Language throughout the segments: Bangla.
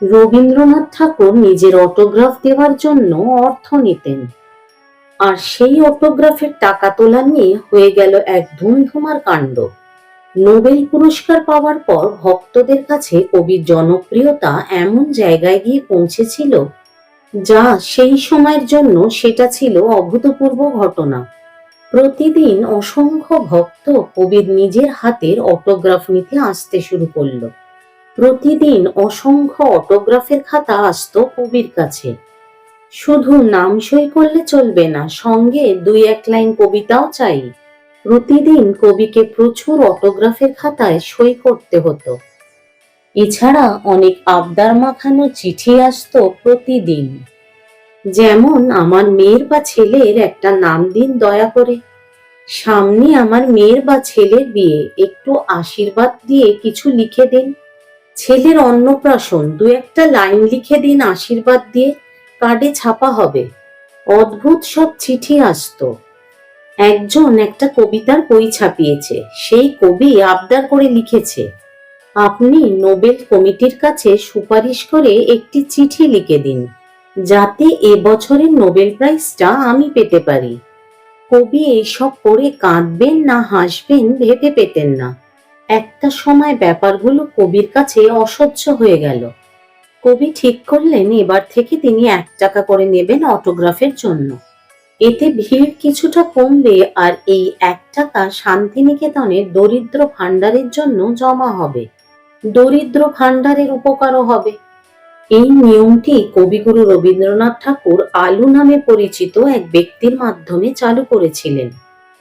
রবীন্দ্রনাথ ঠাকুর নিজের অটোগ্রাফ দেওয়ার জন্য অর্থ নিতেন। আর সেই অটোগ্রাফের টাকা তোলা নিয়ে হয়ে গেল এক ধুমধুমার কাণ্ড। নোবেল পুরস্কার পাওয়ার পর ভক্তদের কাছে কবির জনপ্রিয়তা এমন জায়গায় গিয়ে পৌঁছেছিল, যা সেই সময়ের জন্য সেটা ছিল অভূতপূর্ব ঘটনা। প্রতিদিন অসংখ্য ভক্ত কবির নিজের হাতের অটোগ্রাফ নিতে আসতে শুরু করল। প্রতিদিন অসংখ্য অটোগ্রাফের খাতা আসতো কবির কাছে। শুধু নাম সই করলে চলবে না, সঙ্গে দুই এক লাইন কবিতাও চাই। প্রতিদিন কবিকে প্রচুর অটোগ্রাফের খাতায় সই করতে হতো। এছাড়া অনেক আবদার মাখানো চিঠি আসতো প্রতিদিন। যেমন, আমার মেয়ের বা ছেলের একটা নাম দিন দয়া করে। সামনে আমার মেয়ের বা ছেলের বিয়ে, একটু আশীর্বাদ দিয়ে কিছু লিখে দিন। ছেলের অন্নপ্রাশন দু একটা লাইন লিখে দিন, আশীর্বাদ দিয়ে কার্ডে ছাপা হবে। অদ্ভুত সব চিঠি আসতো। একজন একটা কবিতার বই ছাপিয়েছে। সেই কবি আবদার করে লিখেছে, আপনি নোবেল কমিটির কাছে সুপারিশ করে একটি চিঠি লিখে দিন, যাতে এ বছরের নোবেল প্রাইজটা আমি পেতে পারি। কবি এইসব পড়ে কাঁদবেন না, হাসবেন, ভেবে পেতেন না। একটা সময় ব্যাপারগুলো কবির কাছে অসহ্য হয়ে গেল। কবি ঠিক করলেন, এবার থেকে তিনি এক টাকা করে নেবেন অটোগ্রাফের জন্য। এতে ভিড় কিছুটা কমবে আর এই এক টাকা শান্তিনিকেতনের দরিদ্র ভাণ্ডারের জন্য জমা হবে। দরিদ্র ভাণ্ডারের উপকারও হবে। এই নিয়মটি কবিগুরু রবীন্দ্রনাথ ঠাকুর আলু নামে পরিচিত এক ব্যক্তির মাধ্যমে চালু করেছিলেন।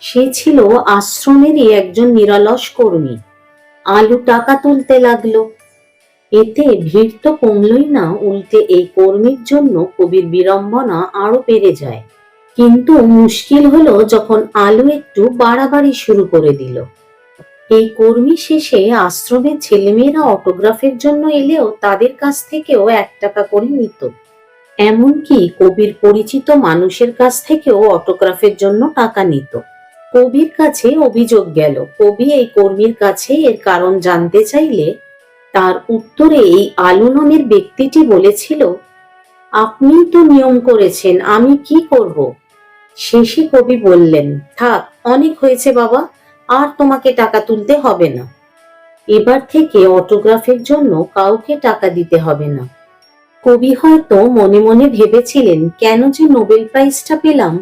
সে ছিল আশ্রমেরই একজন নিরলস কর্মী। আলু টাকা তুলতে লাগল। এতে ভিড় তো কমলই না, উল্টে এই কর্মীর জন্য কবির বিড়ম্বনা আরও বেড়ে যায়। কিন্তু মুশকিল হলো যখন আলু একটু বাড়াবাড়ি শুরু করে দিল। এই কর্মী শেষে আশ্রমের ছেলেমেয়েরা অটোগ্রাফের জন্য এলেও তাদের কাছ থেকেও এক টাকা করে নিত। এমনকি কবির পরিচিত মানুষের কাছ থেকেও অটোগ্রাফের জন্য টাকা নিত। কবির কাছে অভিযোগ গেল। কবি এই কর্মীর কাছে এর কারণ জানতে চাইলে তার উত্তরে এই আলু নামের ব্যক্তিটি বলেছিল, আপনি তো নিয়ম করেছেন, আমি কি করব? শেষে কবি বললেন, থাক, অনেক হয়েছে বাবা, আর তোমাকে টাকা তুলতে হবে না। এবার থেকে অটোগ্রাফের জন্য কাউকে টাকা দিতে হবে না। কবি হয়তো মনে মনে ভেবেছিলেন, কেন যে নোবেল প্রাইজটা পেলাম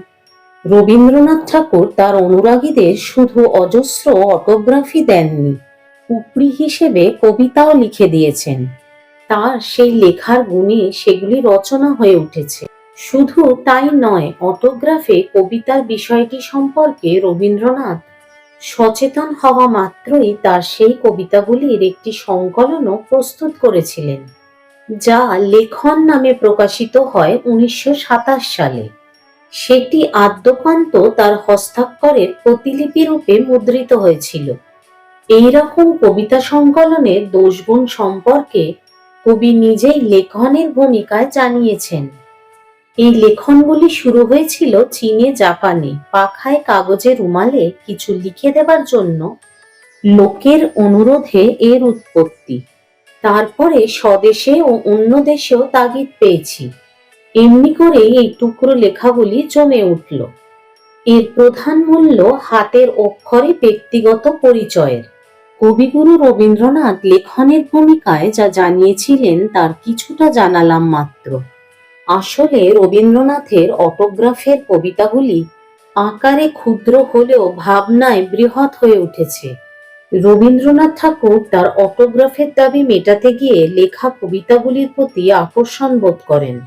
রবীন্দ্রনাথ ঠাকুর তার অনুরাগীদের শুধু অজস্র অটোগ্রাফি দেননি, উপরি হিসেবে কবিতাও লিখে দিয়েছেন। তার সেই লেখার গুণে সেগুলি রচনা হয়ে উঠেছে। শুধু তাই নয় অটোগ্রাফে কবিতার বিষয়টি সম্পর্কে রবীন্দ্রনাথ সচেতন হওয়া মাত্রই তার সেই কবিতাগুলির একটি সংকলনও প্রস্তুত করেছিলেন, যা লেখন নামে প্রকাশিত হয় উনিশশো সাতাশ সালে। সেটি আদ্যপান্ত তার হস্তাক্ষরের প্রতিলিপি রূপে মুদ্রিত হয়েছিল। এই রকম কবিতা সংকলনের দোষগুণ সম্পর্কে কবি নিজেই লেখনের ভূমিকায় জানিয়েছেন। এই লেখনগুলি শুরু হয়েছিল চীনে জাপানে। পাখায় কাগজে রুমালে কিছু লিখে দেবার জন্য লোকের অনুরোধে এর উৎপত্তি। তারপরে স্বদেশে ও অন্য দেশেও তাগিদ পেয়েছি। এমনি করেই এই টুকরো লেখাগুলি জমে উঠল। এর প্রধান মূল্য হাতের অক্ষরে ব্যক্তিগত পরিচয়ের। কবিগুরু রবীন্দ্রনাথ লেখনের ভূমিকায় যা জানিয়েছিলেন তার কিছুটা জানালাম মাত্র। আসলে রবীন্দ্রনাথের অটোগ্রাফের কবিতাগুলি আকারে ক্ষুদ্র হলেও ভাবনায় বৃহৎ হয়ে উঠেছে। রবীন্দ্রনাথ ঠাকুর তার অটোগ্রাফের দাবি মেটাতে গিয়ে লেখা কবিতাগুলির প্রতি আকর্ষণ বোধ করেন।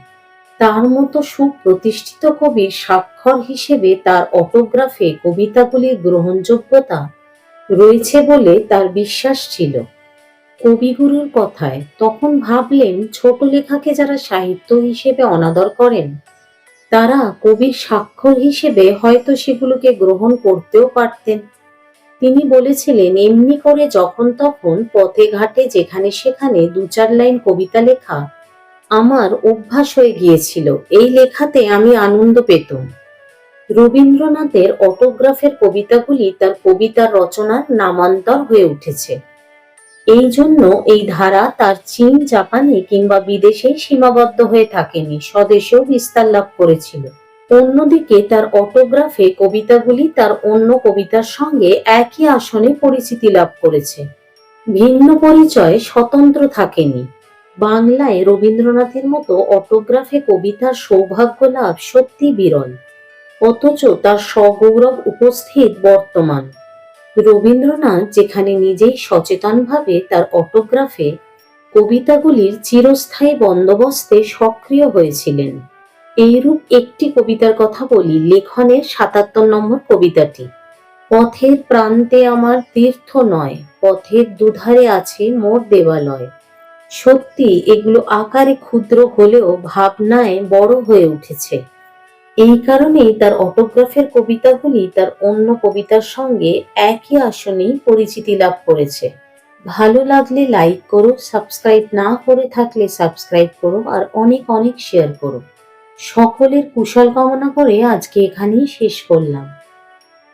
তার মতো সুপ্রতিষ্ঠিত কবির স্বাক্ষর হিসেবে তার অটোগ্রাফে কবিতাগুলির গ্রহণযোগ্যতা রয়েছে বলে তার বিশ্বাস ছিল। কবিগুরুর কথায় তখন ভাবলেন, ছোট লেখাকে যারা সাহিত্য হিসেবে অনাদর করেন, তারা কবির স্বাক্ষর হিসেবে হয়তো সেগুলোকে গ্রহণ করতেও পারতেন। তিনি বলেছিলেন, এমনি করে যখন তখন পথে ঘাটে যেখানে সেখানে দু চার লাইন কবিতা লেখা আমার অভ্যাস হয়ে গিয়েছিল। এই লেখাতে আমি আনন্দ পেতাম। রবীন্দ্রনাথের অটোগ্রাফের কবিতাগুলি তার কবিতার রচনার নামান্তর হয়ে উঠেছে। এই জন্য এই ধারা তার চীন, জাপানে কিংবা বিদেশে সীমাবদ্ধ হয়ে থাকেনি, স্বদেশেও বিস্তার লাভ করেছিল। অন্যদিকে তার অটোগ্রাফে কবিতাগুলি তার অন্য কবিতার সঙ্গে একই আসনে পরিচিতি লাভ করেছে। ভিন্ন পরিচয় স্বতন্ত্র থাকেনি। বাংলায় রবীন্দ্রনাথের মতো অটোগ্রাফে কবিতার সৌভাগ্য লাভ সত্যি বিরল। অথচ তার সগৌরব উপস্থিত বর্তমান। রবীন্দ্রনাথ যেখানে নিজেই সচেতনভাবে তার অটোগ্রাফে কবিতাগুলির চিরস্থায়ী বন্দোবস্তে সক্রিয় হয়েছিলেন। এইরূপ একটি কবিতার কথা বলি, লেখনের সাতাত্তর নম্বর কবিতাটি। পথের প্রান্তে আমার তীর্থ নয়, পথের দুধারে আছে মোর দেবালয়। সত্যি এগুলো আকারে ক্ষুদ্র হলেও ভাবনায় বড় হয়ে উঠেছে। এই কারণেই তার অটোগ্রাফের কবিতাগুলি তার অন্য কবিতার সঙ্গে একই আসনেই পরিচিতি লাভ করেছে। ভালো লাগলে লাইক করো, সাবস্ক্রাইব না করে থাকলে সাবস্ক্রাইব করো আর অনেক অনেক শেয়ার করো। সকলের কুশল কামনা করে আজকে এখানেই শেষ করলাম।